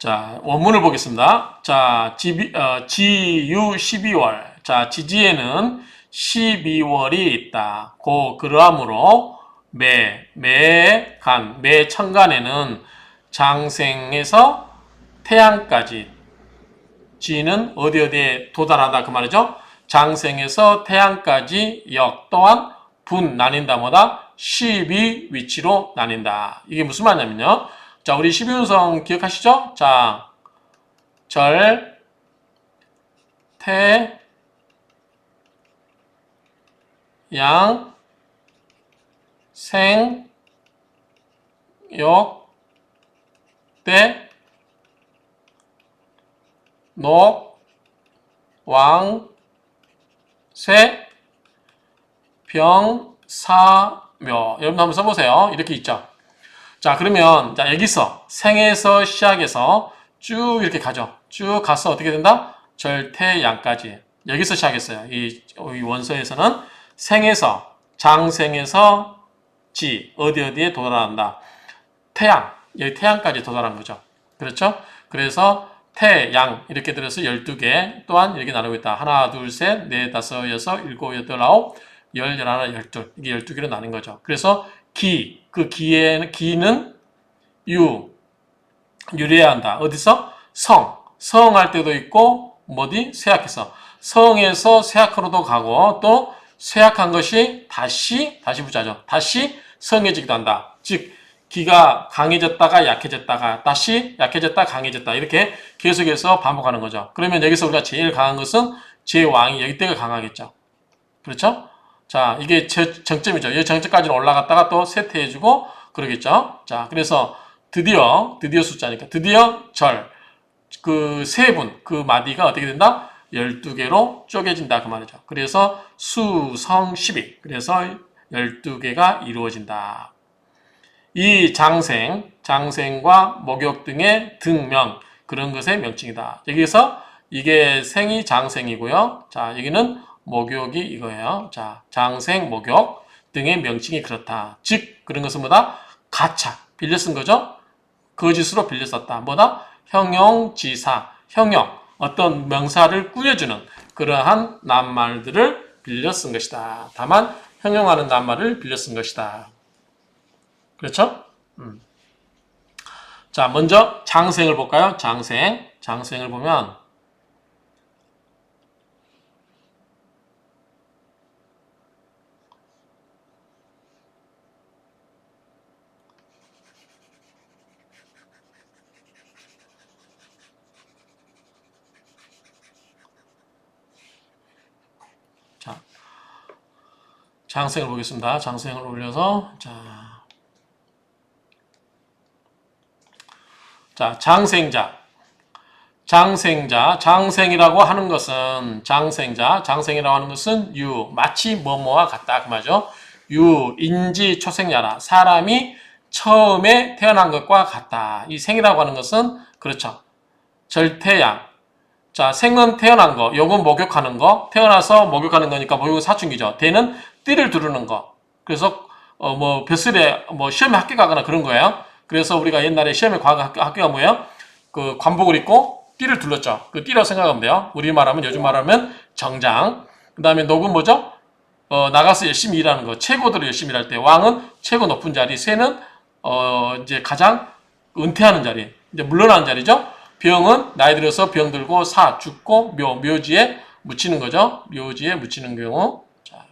자, 원문을 보겠습니다. 자, 지, 어, 지유 12월. 자, 지지에는 12월이 있다. 고, 그러함으로, 매, 매 간, 매 천간에는 장생에서 태양까지, 지는 어디 어디에 도달하다 그 말이죠. 장생에서 태양까지 역 또한 분 나뉜다 뭐다? 12 위치로 나뉜다. 이게 무슨 말이냐면요. 자, 우리 12운성 기억하시죠? 자, 절, 태, 양, 생, 역, 때, 녹, 왕, 세, 병, 사, 묘. 여러분 한번 써보세요. 이렇게 있죠. 자, 그러면, 자, 여기서, 생에서 시작해서 쭉 이렇게 가죠. 쭉 가서 어떻게 된다? 절태양까지. 여기서 시작했어요. 이, 이 원서에서는 생에서, 장생에서 지, 어디 어디에 도달한다. 태양, 여기 태양까지 도달한 거죠. 그렇죠? 그래서 태, 양 이렇게 들어서 12개 또한 이렇게 나누고 있다. 하나, 둘, 셋, 넷, 다섯, 여섯, 일곱, 여덟, 아홉, 열, 열하나, 열둘. 이게 12개로 나뉜 거죠. 그래서 기, 그 기에는, 기는 유, 유래해야 한다. 어디서? 성. 성할 때도 있고, 뭐디? 세약해서. 성에서 세약으로도 가고, 또 세약한 것이 다시, 다시 부자죠. 다시 성해지기도 한다. 즉, 기가 강해졌다가 약해졌다가 다시 약해졌다 강해졌다 이렇게 계속해서 반복하는 거죠. 그러면 여기서 우리가 제일 강한 것은 제왕이 여기 때가 강하겠죠. 그렇죠? 자, 이게 저- 정점이죠. 이 정점까지는 올라갔다가 또 세트해주고 그러겠죠. 자, 그래서 드디어 드디어 숫자니까 드디어 절 그 세 분, 그 마디가 어떻게 된다? 12개로 쪼개진다 그 말이죠. 그래서 수 성 12. 그래서 12개가 이루어진다. 이 장생, 장생과 목욕 등의 등명 그런 것의 명칭이다. 여기서 이게 생이 장생이고요. 자, 여기는 목욕이 이거예요. 자, 장생, 목욕 등의 명칭이 그렇다. 즉 그런 것은 뭐다? 가차 빌려 쓴 거죠. 거짓으로 빌려 썼다. 뭐다? 형용지사, 형용 어떤 명사를 꾸며주는 그러한 낱말들을 빌려 쓴 것이다. 다만 형용하는 낱말을 빌려 쓴 것이다. 그렇죠? 음. 자, 먼저 장생을 볼까요? 장생. 장생을 보면 장생을 보겠습니다. 장생을 올려서 자, 자, 장생자. 장생자, 장생이라고 하는 것은 장생자, 장생이라고 하는 것은 유, 마치 뭐뭐와 같다 그 말이죠. 유, 인지 초생야라. 사람이 처음에 태어난 것과 같다. 이 생이라고 하는 것은 그렇죠. 절태양. 자, 생은 태어난 거, 요건 목욕하는 거, 태어나서 목욕하는 거니까 목욕은 사춘기죠. 대는 띠를 두르는 거. 그래서 어 뭐 벼슬에 뭐 시험에 합격하거나 그런 거예요. 그래서 우리가 옛날에 시험에 과거 학교, 학교가 뭐예요? 그 관복을 입고 띠를 둘렀죠. 그 띠라고 생각하면 돼요. 우리 말하면 요즘 말하면 정장. 그다음에 녹은 뭐죠? 어, 나가서 열심히 일하는 거. 최고들을 열심히 일할 때 왕은 최고 높은 자리, 새는 어, 이제 가장 은퇴하는 자리, 이제 물러나는 자리죠. 병은 나이 들어서 병 들고 사 죽고 묘 묘지에 묻히는 거죠. 묘지에 묻히는 경우. 자.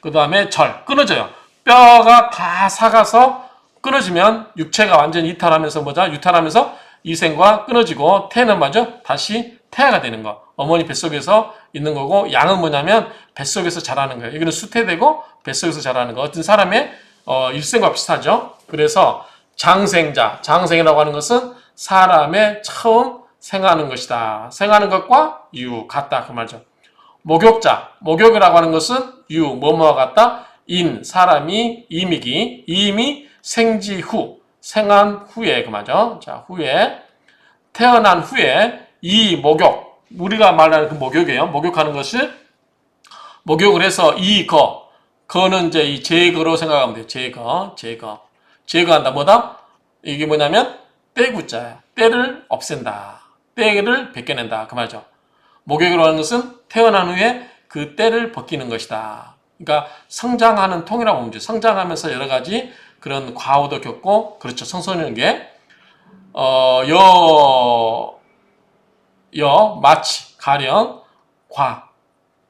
그 다음에 절 끊어져요. 뼈가 다 사가서 끊어지면 육체가 완전히 이탈하면서 뭐죠? 유탈하면서 이생과 끊어지고 태는 맞죠? 다시 태아가 되는 거. 어머니 뱃속에서 있는 거고 양은 뭐냐면 뱃속에서 자라는 거예요. 이거는 수태되고 뱃속에서 자라는 거. 어떤 사람의 어, 일생과 비슷하죠. 그래서 장생자, 장생이라고 하는 것은 사람의 처음 생하는 것이다. 생하는 것과 유 같다 그 말이죠. 목욕자, 목욕이라고 하는 것은 유, 뭐뭐와 같다. 인, 사람이 임이기, 임이 생지 후, 생한 후에 그 말이죠. 자, 후에 태어난 후에 이 목욕, 우리가 말하는 그 목욕이에요. 목욕하는 것을 목욕을 해서 이 거, 거는 이제 이 제거로 생각하면 돼요. 제거, 제거. 제거한다. 뭐다? 이게 뭐냐면 떼구자야. 때를 없앤다. 때를 벗겨낸다. 그 말이죠. 목욕이라고 하는 것은 태어난 후에 그 때를 벗기는 것이다. 그러니까 성장하는 통이라고 보면 돼요. 성장하면서 여러 가지 그런 과오도 겪고 그렇죠. 청소년기에 어, 여, 여, 마치, 가령, 과,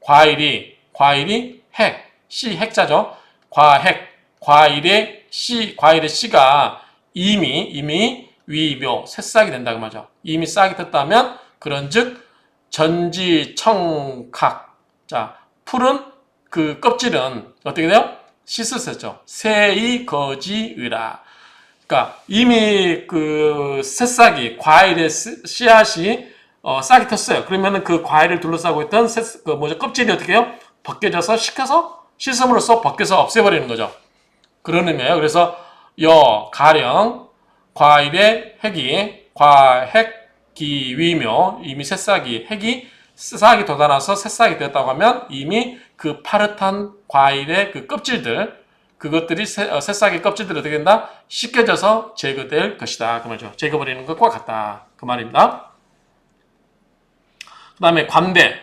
과일이, 과일이 핵, 씨 핵자죠. 과핵, 과일의 씨, 과일의 씨가 이미, 이미 위묘, 새싹이 된다고 말이죠. 이미 싹이 떴다면, 그런 즉, 전지, 청각. 자, 푸른 그 껍질은 어떻게 돼요? 씻었었죠. 새이, 거지, 의라. 그러니까 이미 그 새싹이 과일의 씨- 씨앗이 어, 싹이 텄어요. 그러면은 그 과일을 둘러싸고 있던 새, 그 뭐죠 껍질이 어떻게 해요? 벗겨져서 식혀서 씻음으로써 벗겨서 없애버리는 거죠. 그런 의미예요. 그래서 여 가령 과일의 핵이 과핵 기위묘 이미 새싹이 핵이 싹이 돋아나서 새싹이 되었다고 하면 이미 그 파릇한 과일의 그 껍질들 그것들이 새, 어, 새싹의 껍질들이 어떻게 된다? 씻겨져서 제거될 것이다. 그 말이죠. 제거버리는 것과 같다. 그 말입니다. 그 다음에 관대.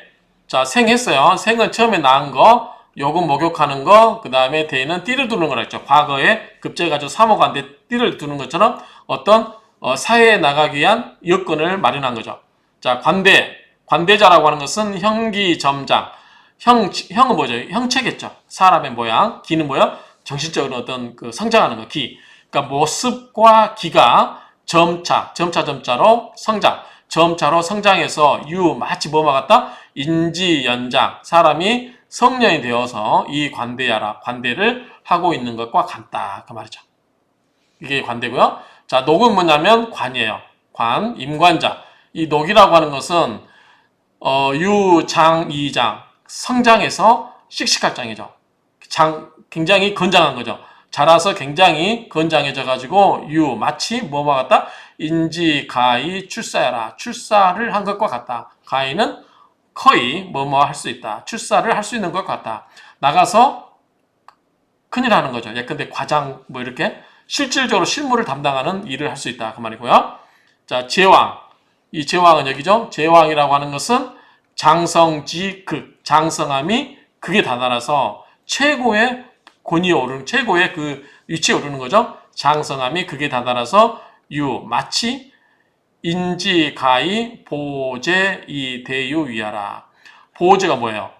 자, 생 했어요. 생은 처음에 낳은 거, 요금 목욕하는 거, 그 다음에 대는 띠를 두는 거라 했죠. 과거에 급제가지고 사모관대 띠를 두는 것처럼 어떤 어, 사회에 나가기 위한 여건을 마련한 거죠. 자, 관대. 관대자라고 하는 것은 형기점장. 형, 형은 뭐죠? 형체겠죠. 사람의 모양. 기는 뭐야? 정신적으로 어떤 그 성장하는 거, 기. 그러니까 모습과 기가 점차, 점차, 점차로 성장. 점차로 성장해서 유, 마치 뭐와 같다? 인지 연장. 사람이 성년이 되어서 이 관대야라, 관대를 하고 있는 것과 같다. 그 말이죠. 이게 관대고요. 자, 녹은 뭐냐면 관이에요. 관, 임관자. 이 녹이라고 하는 것은 어, 유장, 이장, 성장해서 씩씩할 장이죠. 장, 굉장히 건장한 거죠. 자라서 굉장히 건장해져 가지고 유 마치 뭐와 같다 인지 가이 출사야라 출사를 한 것과 같다 가이는 거의 뭐뭐 할 수 있다 출사를 할 수 있는 것 같다 나가서 큰일 하는 거죠 예컨대 과장 뭐 이렇게 실질적으로 실무를 담당하는 일을 할 수 있다 그 말이고요 자 제왕 이 제왕은 여기죠 제왕이라고 하는 것은 장성지극 장성함이 극에 다다라서 최고의 권위에 오르는 최고의 그 위치에 오르는 거죠. 장성함이 극에 다다라서 유 마치 인지 가이 보제 이 대유 위하라. 보제가 뭐예요?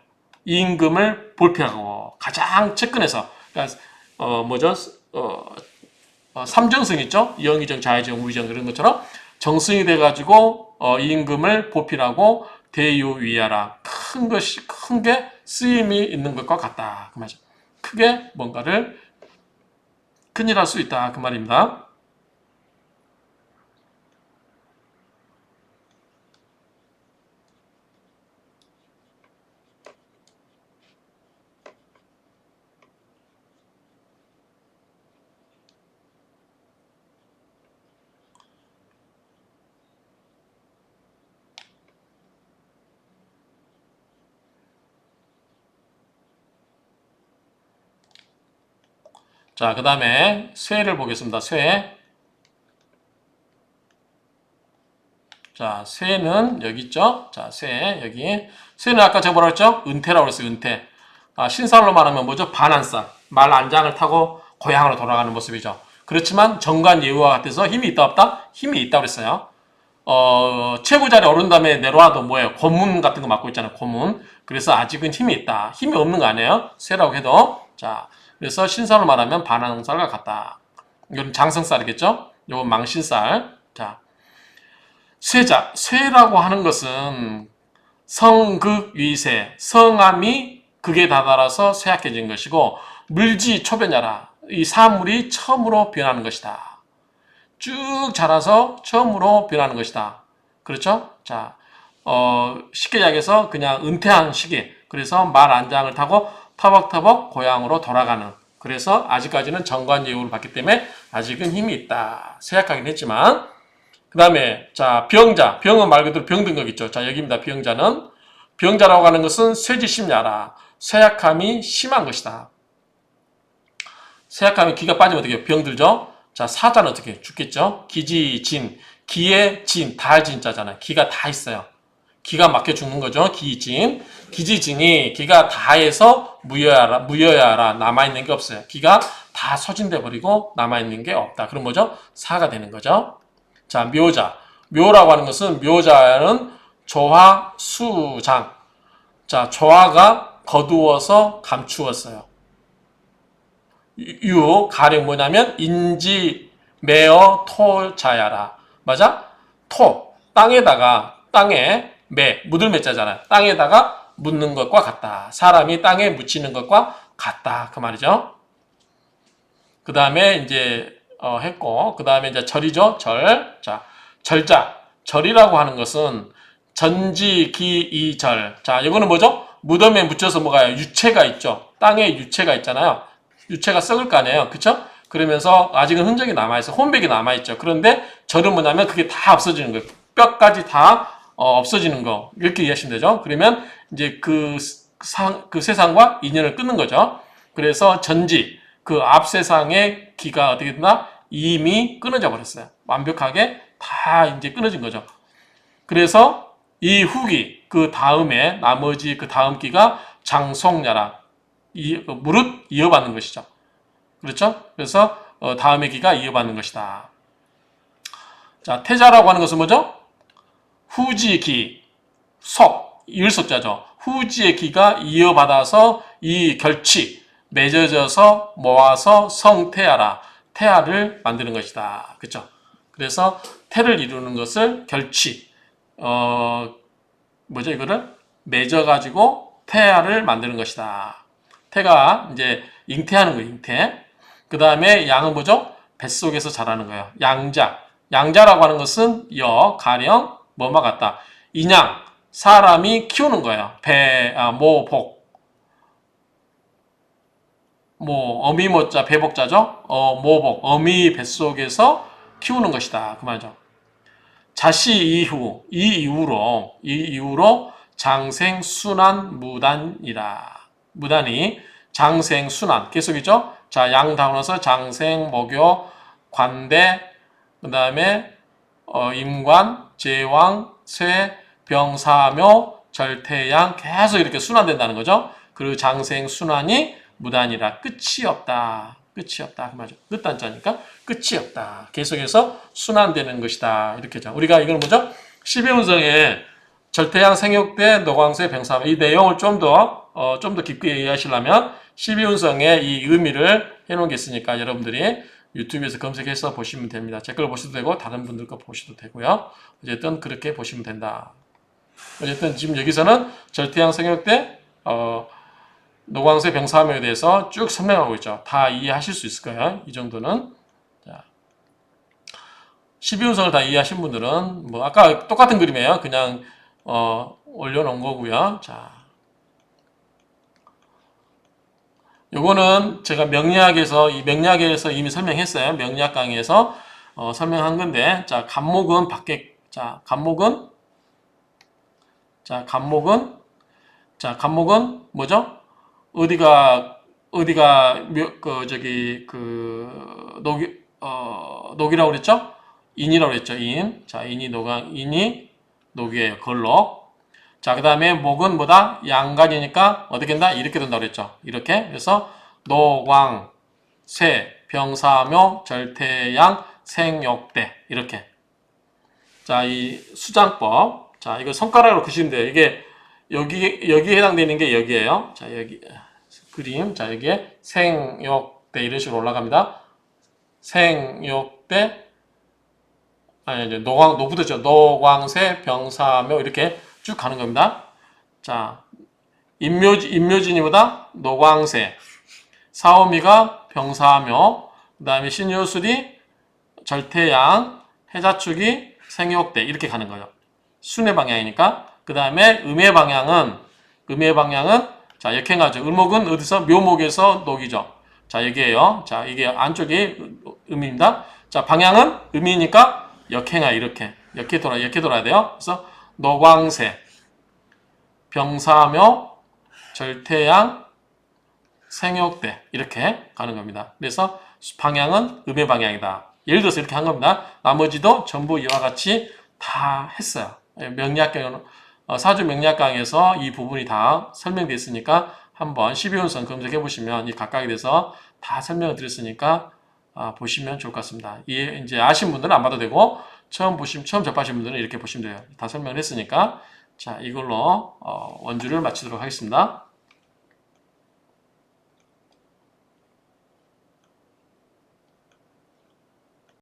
임금을 볼피하고 가장 측근에서 그러니까 어 뭐죠? 어, 어 삼정승 있죠? 영의정, 자의정, 우의정 그런 것처럼 정승이 돼가지고 어, 임금을 보필하고 대유 위하라. 큰 것이 큰 게 쓰임이 있는 것과 같다. 그 말이죠. 크게 뭔가를 큰일 할 수 있다. 그 말입니다. 자, 그 다음에 쇠를 보겠습니다. 쇠. 자, 쇠는 여기 있죠? 자, 쇠, 여기. 쇠는 아까 제가 뭐라 했죠? 은퇴라고 그랬어요, 은퇴. 아, 신살로 말하면 뭐죠? 반환살. 말 안장을 타고 고향으로 돌아가는 모습이죠. 그렇지만 정관 예우와 같아서 힘이 있다 없다? 힘이 있다 그랬어요. 어, 최고 자리에 오른 다음에 내려와도 뭐예요? 고문 같은 거 맡고 있잖아요, 고문. 그래서 아직은 힘이 있다. 힘이 없는 거 아니에요? 쇠라고 해도. 자, 그래서 신살로 말하면 반항살과 같다. 이건 장성살이겠죠? 이건 망신살. 자, 쇠자, 쇠라고 하는 것은 성극위세, 성함이 극에 다다라서 쇠약해진 것이고 물지 초변야라. 이 사물이 처음으로 변하는 것이다. 쭉 자라서 처음으로 변하는 것이다. 그렇죠? 자, 어, 쉽게 이야기해서 그냥 은퇴한 시기. 그래서 말 안장을 타고 터벅터벅 고향으로 돌아가는. 그래서 아직까지는 정관 예우를 받기 때문에 아직은 힘이 있다. 쇠약하긴 했지만. 그 다음에, 자, 병자. 병은 말 그대로 병든 거 있죠. 자, 여기입니다. 병자는. 병자라고 하는 것은 쇠지심야라. 쇠약함이 심한 것이다. 세약하면 기가 빠지면 어떻게? 병들죠? 자, 사자는 어떻게? 죽겠죠? 기지, 진, 기에 진, 달 진자잖아요. 기가 다 있어요. 기가 막혀 죽는 거죠. 기진. 기지진이 기가 다해서 무여야라, 무여야라 남아있는 게 없어요. 기가 다 소진돼 버리고 남아있는 게 없다. 그럼 뭐죠? 사가 되는 거죠. 자, 묘자. 묘라고 하는 것은 묘자는 조화, 수장. 자, 조화가 거두어서 감추었어요. 유, 가령 뭐냐면 인지, 매어, 토, 자야라. 맞아? 토, 땅에다가, 땅에, 매, 묻을 매자잖아요. 땅에다가 묻는 것과 같다. 사람이 땅에 묻히는 것과 같다. 그 말이죠. 그 다음에 이제, 어, 했고, 그 다음에 이제 절이죠. 절. 자, 절자. 절이라고 하는 것은 전지, 기, 이, 절. 자, 이거는 뭐죠? 무덤에 묻혀서 뭐가요? 유체가 있죠. 땅에 유체가 있잖아요. 유체가 썩을 거 아니에요. 그쵸? 그러면서 아직은 흔적이 남아있어. 혼백이 남아있죠. 그런데 절은 뭐냐면 그게 다 없어지는 거예요. 뼈까지 다 어, 없어지는 거. 이렇게 이해하시면 되죠. 그러면 이제 그, 상, 그 세상과 인연을 끊는 거죠. 그래서 전지, 그 앞 세상의 기가 어떻게 됐나? 이미 끊어져 버렸어요. 완벽하게 다 이제 끊어진 거죠. 그래서 이 후기, 그 다음에 나머지 그 다음 기가 장송야라. 이, 그 무릇 이어받는 것이죠. 그렇죠? 그래서 어, 다음의 기가 이어받는 것이다. 자, 태자라고 하는 것은 뭐죠? 후지기, 석, 일석자죠. 후지의 기가 이어받아서 이 결치, 맺어져서 모아서 성태하라. 태아를 만드는 것이다. 그렇죠? 그래서 태를 이루는 것을 결치, 어, 뭐죠 이거를 맺어가지고 태아를 만드는 것이다. 태가 이제 잉태하는 거예요. 잉태. 그 다음에 양은 뭐죠? 뱃속에서 자라는 거예요. 양자. 양자라고 하는 것은 여, 가령, 뭐마 같다. 인양, 사람이 키우는 거예요. 배, 아, 모, 복. 뭐, 어미 모자, 배복자죠? 어, 모복, 어미 뱃속에서 키우는 것이다. 그 말이죠. 자시 이후, 이 이후로, 이 이후로 장생 순환 무단이라. 무단이 장생 순환 계속이죠. 자, 양 다운어서 장생, 목요, 관대, 그 다음에 어, 임관, 제왕, 쇠, 병사묘, 절태양 계속 이렇게 순환된다는 거죠. 그리고 장생 순환이 무단이라 끝이 없다. 끝이 없다. 그 말이죠. 끝단자니까 끝이 없다. 계속해서 순환되는 것이다. 이렇게 죠 우리가 이걸 뭐죠? 12운성의 절태양 생육대 노광쇠 병사묘 이 내용을 좀 더, 어, 좀더 깊게 이해하시려면 12운성의 이 의미를 해놓은 게 있으니까 여러분들이 유튜브에서 검색해서 보시면 됩니다. 제 걸 보셔도 되고 다른 분들 거 보셔도 되고요. 어쨌든 그렇게 보시면 된다. 어쨌든 지금 여기서는 생육 때 어, 노광쇠 병사함에 대해서 쭉 설명하고 있죠. 다 이해하실 수 있을 거예요. 이 정도는. 자, 12운성을 다 이해하신 분들은 뭐 아까 똑같은 그림이에요. 그냥 어, 올려놓은 거고요. 자, 요거는 제가 명리학에서 이 명리학에서 이미 설명했어요. 명리학 강의에서 어, 설명한 건데 자 간목은 밖에 자 간목은 자 간목은 자 간목은 뭐죠? 어디가 어디가 묘, 그 저기 그 녹이 어 녹이라고 그랬죠? 인이라고 그랬죠. 인. 자 인이 노강 인이 녹이에요. 걸로. 자, 그 다음에 목은 뭐다? 양간이니까 어떻게 된다? 이렇게 된다고 그랬죠. 이렇게. 그래서 노광, 쇠, 병사묘, 절태양, 생욕대. 이렇게. 자, 이 수장법. 자, 이거 손가락으로 그시면 돼요. 이게 여기, 여기에 해당되는 게 여기에요. 자, 여기. 그림. 자, 여기에 생욕대. 이런 식으로 올라갑니다. 생욕대. 아니, 이제 노광, 노부대죠. 노광새, 병사묘. 이렇게 쭉 가는 겁니다. 자, 임묘진, 임묘진이보다 노광세, 사오미가 병사묘, 그 다음에 신효술이 절태양, 해자축이 생욕대 이렇게 가는 거예요. 순의 방향이니까. 그 다음에 음의 방향은 음의 방향은 자 역행하죠. 을목은 어디서 묘목에서 녹이죠. 자 여기에요. 자 이게 안쪽이 음입니다. 자 방향은 음이니까 역행하 이렇게 역행 돌아 역행 돌아야 돼요. 그래서 노광새, 병사묘, 절태양, 생역대 이렇게 가는 겁니다. 그래서 방향은 음의 방향이다. 예를 들어서 이렇게 한 겁니다. 나머지도 전부 이와 같이 다 했어요. 예, 명리학경 어, 사주 명리학강에서 이 부분이 다 설명되어 있으니까 한번 12혼선 검색해 보시면 이 각각에 대해서 다 설명을 드렸으니까 아, 보시면 좋을 것 같습니다. 이 이제 아신 분들은 안 봐도 되고 처음 보시면 처음 접하신 분들은 이렇게 보시면 돼요. 다 설명을 했으니까 자 이걸로 어, 원주를 마치도록 하겠습니다.